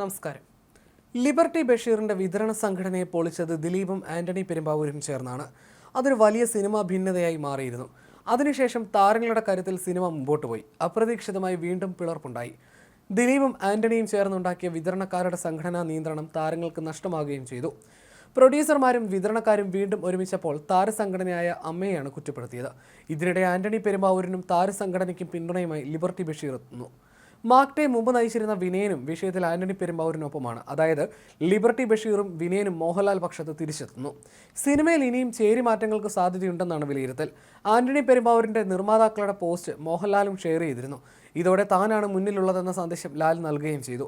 നമസ്കാരം. ലിബർട്ടി ബഷീറിന്റെ വിതരണ സംഘടനയെ പൊളിച്ചത് ദിലീപും ആന്റണി പെരുമ്പാവൂരും ചേർന്നാണ്. അതൊരു വലിയ സിനിമാ ഭിന്നതയായി മാറിയിരുന്നു. അതിനുശേഷം താരങ്ങളുടെ കാര്യത്തിൽ സിനിമ മുമ്പോട്ട് പോയി. അപ്രതീക്ഷിതമായി വീണ്ടും പിളർപ്പുണ്ടായി. ദിലീപും ആന്റണിയും ചേർന്നുണ്ടാക്കിയ വിതരണക്കാരുടെ സംഘടനാ നിയന്ത്രണം താരങ്ങൾക്ക് നഷ്ടമാകുകയും ചെയ്തു. പ്രൊഡ്യൂസർമാരും വിതരണക്കാരും വീണ്ടും ഒരുമിച്ചപ്പോൾ താരസംഘടനയായ അമ്മയെയാണ് കുറ്റപ്പെടുത്തിയത്. ഇതിനിടെ ആന്റണി പെരുമ്പാവൂരിനും താരസംഘടനയ്ക്കും പിന്തുണയുമായി ലിബർട്ടി ബഷീർ എത്തുന്നു. മാക്ടെ മുമ്പ് നയിച്ചിരുന്ന വിനയനും വിഷയത്തിൽ ആന്റണി പെരുമ്പാവൂരിനൊപ്പമാണ്. അതായത് ലിബർട്ടി ബഷീറും വിനയനും മോഹൻലാൽ പക്ഷത്ത് തിരിച്ചെത്തുന്നു. സിനിമയിൽ ഇനിയും ചേരിമാറ്റങ്ങൾക്ക് സാധ്യതയുണ്ടെന്നാണ് വിലയിരുത്തൽ. ആന്റണി പെരുമ്പാവൂരിന്റെ നിർമ്മാതാക്കളുടെ പോസ്റ്റ് മോഹൻലാലും ഷെയർ ചെയ്തിരുന്നു. ഇതോടെ താനാണ് മുന്നിലുള്ളതെന്ന സന്ദേശം ലാൽ നൽകുകയും ചെയ്തു.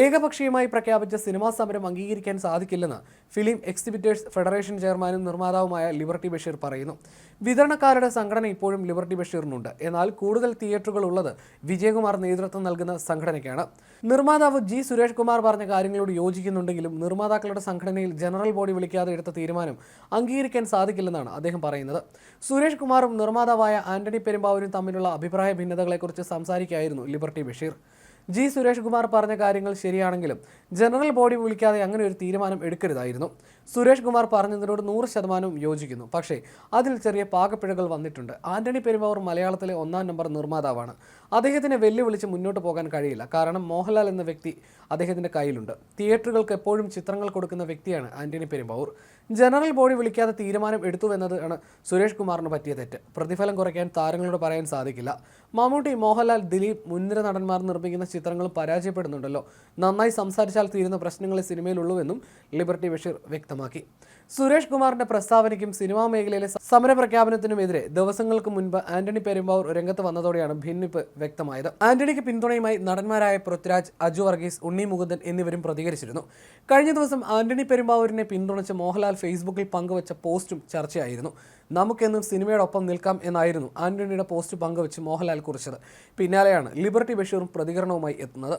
ഏകപക്ഷീയമായി പ്രഖ്യാപിച്ച സിനിമാ സമരം അംഗീകരിക്കാൻ സാധിക്കില്ലെന്ന് ഫിലിം എക്സിബിറ്റേഴ്സ് ഫെഡറേഷൻ ചെയർമാനും നിർമ്മാതാവുമായ ലിബർട്ടി ബഷീർ പറയുന്നു. വിതരണക്കാരുടെ സംഘടന ഇപ്പോഴും ലിബർട്ടി ബഷീറിനുണ്ട്. എന്നാൽ കൂടുതൽ തിയേറ്ററുകൾ ഉള്ളത് വിജയകുമാർ നേതൃത്വം നൽകുന്ന സംഘടനയ്ക്കാണ്. നിർമ്മാതാവ് ജി സുരേഷ് കുമാർ പറഞ്ഞ കാര്യങ്ങളോട് യോജിക്കുന്നുണ്ടെങ്കിലും നിർമ്മാതാക്കളുടെ സംഘടനയിൽ ജനറൽ ബോഡി വിളിക്കാതെ എടുത്ത തീരുമാനം അംഗീകരിക്കാൻ സാധിക്കില്ലെന്നാണ് അദ്ദേഹം പറയുന്നത്. സുരേഷ് കുമാറും നിർമ്മാതാവായ ആന്റണി പെരുമ്പാവൂരും തമ്മിലുള്ള അഭിപ്രായ ഭിന്നതകളെക്കുറിച്ച് സംസാരിക്കുകയായിരുന്നു ലിബർട്ടി ബഷീർ. ജി സുരേഷ് കുമാർ പറഞ്ഞ കാര്യങ്ങൾ ശരിയാണെങ്കിലും ജനറൽ ബോഡി വിളിക്കാതെ അങ്ങനെ ഒരു തീരുമാനം എടുക്കരുതായിരുന്നു. സുരേഷ് കുമാർ പറഞ്ഞതിനോട് നൂറ് ശതമാനവും യോജിക്കുന്നു. പക്ഷേ അതിൽ ചെറിയ പാകപ്പിഴകൾ വന്നിട്ടുണ്ട്. ആന്റണി പെരുമാവൂർ മലയാളത്തിലെ ഒന്നാം നമ്പർ നിർമ്മാതാവാണ്. അദ്ദേഹത്തിനെ വെല്ലുവിളിച്ച് മുന്നോട്ട് പോകാൻ കഴിയില്ല. കാരണം മോഹൻലാൽ എന്ന വ്യക്തി അദ്ദേഹത്തിന്റെ കയ്യിലുണ്ട്. തിയേറ്ററുകൾക്ക് എപ്പോഴും ചിത്രങ്ങൾ കൊടുക്കുന്ന വ്യക്തിയാണ് ആന്റണി പെരുമ്പാവൂർ. ജനറൽ ബോഡി വിളിക്കാതെ തീരുമാനം എടുത്തു എന്നതാണ് സുരേഷ് കുമാറിന് പറ്റിയ തെറ്റ്. പ്രതിഫലം കുറയ്ക്കാൻ താരങ്ങളോട് പറയാൻ സാധിക്കില്ല. മമ്മൂട്ടി മോഹൻലാൽ ദിലീപ് മുൻനിര നടന്മാർ നിർമ്മിക്കുന്ന ചിത്രങ്ങളും പരാജയപ്പെടുന്നുണ്ടല്ലോ. നന്നായി സംസാരിച്ചാൽ തീരുന്ന പ്രശ്നങ്ങളെ സിനിമയിലുള്ളൂവെന്നും ലിബർട്ടി ബഷീർ വ്യക്തമാക്കി. സുരേഷ് കുമാറിന്റെ പ്രസ്താവനയ്ക്കും സിനിമാ മേഖലയിലെ സമര പ്രഖ്യാപനത്തിനുമെതിരെ ദിവസങ്ങൾക്ക് മുൻപ് ആന്റണി പെരുമ്പാവൂർ രംഗത്ത് വന്നതോടെയാണ് ഭിന്നിപ്പ് വ്യക്തമായത്. ആന്റണിക്ക് പിന്തുണയുമായി നടന്മാരായ പൃഥ്വിരാജ് അജു വർഗീസ് ഉണ്ണി മുകുന്ദൻ എന്നിവരും പ്രതികരിച്ചിരുന്നു. കഴിഞ്ഞ ദിവസം ആന്റണി പെരുമ്പാവൂരിനെ പിന്തുണച്ച് മോഹൻലാൽ ഫേസ്ബുക്കിൽ പങ്കുവച്ച പോസ്റ്റും ചർച്ചയായിരുന്നു. നമുക്കെന്നും സിനിമയോടൊപ്പം നിൽക്കാം എന്നായിരുന്നു ആന്റണിയുടെ പോസ്റ്റ് പങ്കുവച്ച് മോഹൻലാൽ കുറിച്ചത്. പിന്നാലെയാണ് ലിബർട്ടി ബഷീറും പ്രതികരണവുമായി എത്തുന്നത്.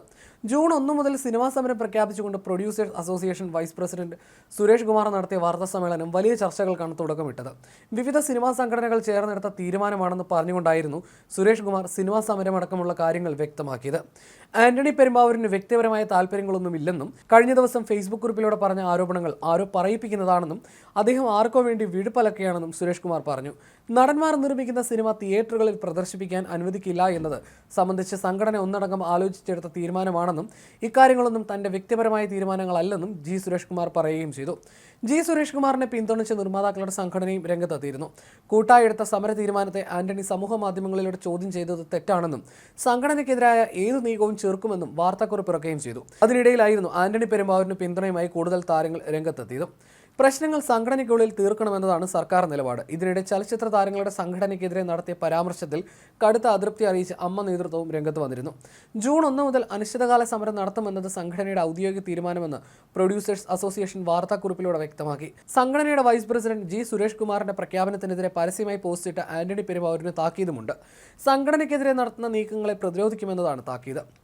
ജൂൺ ഒന്ന് മുതൽ സിനിമാ സമരം പ്രഖ്യാപിച്ചുകൊണ്ട് producers association vice president Suresh Kumar നടത്തിയ വാർത്താ സമ്മേളനം വലിയ ചർച്ചകൾക്കാണ് തുടക്കമിട്ടത്. വിവിധ സിനിമാ സംഘടനകൾ ചേർന്നെടുത്ത തീരുമാനമാണെന്ന് പറഞ്ഞുകൊണ്ടായിരുന്നു സുരേഷ് കുമാർ സിനിമാ സമരമടക്കമുള്ള കാര്യങ്ങൾ വ്യക്തമാക്കിയത്. ആന്റണി പെരുമ്പാവൂരിന് വ്യക്തിപരമായ താല്പര്യങ്ങളൊന്നുമില്ലെന്നും കഴിഞ്ഞ ദിവസം ഫേസ്ബുക്ക് കുറിപ്പിലൂടെ പറഞ്ഞ ആരോപണങ്ങൾ ആരോ പറയിപ്പിക്കുന്നതാണെന്നും അദ്ദേഹം ആർക്കോ വേണ്ടി വീടുപലക്കുകയാണെന്നും സുരേഷ് കുമാർ പറഞ്ഞു. നടന്മാർ നിർമ്മിക്കുന്ന സിനിമ തിയേറ്ററുകളിൽ പ്രദർശിപ്പിക്കാൻ അനുവദിക്കില്ല എന്നത് സംബന്ധിച്ച് സംഘടന ഒന്നടങ്കം ആലോചിച്ചെടുത്ത തീരുമാനമാണെന്നും ഇക്കാര്യങ്ങളൊന്നും തന്റെ വ്യക്തിപരമായ തീരുമാനങ്ങളല്ലെന്നും ജി സുരേഷ് കുമാർ പറയുകയും ചെയ്തു. ജി സുരേഷ് കുമാറിനെ പിന്തുണച്ച് നിർമ്മാതാക്കളുടെ സംഘടനയും രംഗത്തെത്തിയിരുന്നു. കൂട്ടായി എടുത്ത സമര തീരുമാനത്തെ ആന്റണി സമൂഹ മാധ്യമങ്ങളിലൂടെ ചോദ്യം ചെയ്തത് തെറ്റാണെന്നും സംഘടനയ്ക്കെതിരായ ഏത് നീക്കവും ചെറുക്കുമെന്നും വാർത്താക്കുറിപ്പ് ഇറക്കുകയും ചെയ്തു. അതിനിടയിലായിരുന്നു ആന്റണി പെരുമ്പാവൂരിന് പിന്തുണയുമായി കൂടുതൽ താരങ്ങൾ രംഗത്തെത്തിയത്. പ്രശ്നങ്ങൾ സംഘടനയ്ക്കുള്ളിൽ തീർക്കണമെന്നതാണ് സർക്കാർ നിലപാട്. ഇതിനിടെ ചലച്ചിത്ര താരങ്ങളുടെ സംഘടനയ്ക്കെതിരെ നടത്തിയ പരാമർശത്തിൽ കടുത്ത അതൃപ്തി അറിയിച്ച് അമ്മ നേതൃത്വവും രംഗത്ത് വന്നിരുന്നു. ജൂൺ ഒന്ന് മുതൽ അനിശ്ചിതകാല സമരം നടത്തുമെന്നത് സംഘടനയുടെ ഔദ്യോഗിക തീരുമാനമെന്ന് പ്രൊഡ്യൂസേഴ്സ് അസോസിയേഷൻ വാർത്താക്കുറിപ്പിലൂടെ വ്യക്തമാക്കി. സംഘടനയുടെ വൈസ് പ്രസിഡന്റ് ജി സുരേഷ് കുമാറിന്റെ പ്രഖ്യാപനത്തിനെതിരെ പരസ്യമായി പോസ്റ്റിട്ട ആന്റണി പെരുമാവൂരിന് താക്കീതുമുണ്ട്. സംഘടനയ്ക്കെതിരെ നടത്തുന്ന നീക്കങ്ങളെ പ്രതിരോധിക്കുമെന്നതാണ് താക്കീത്.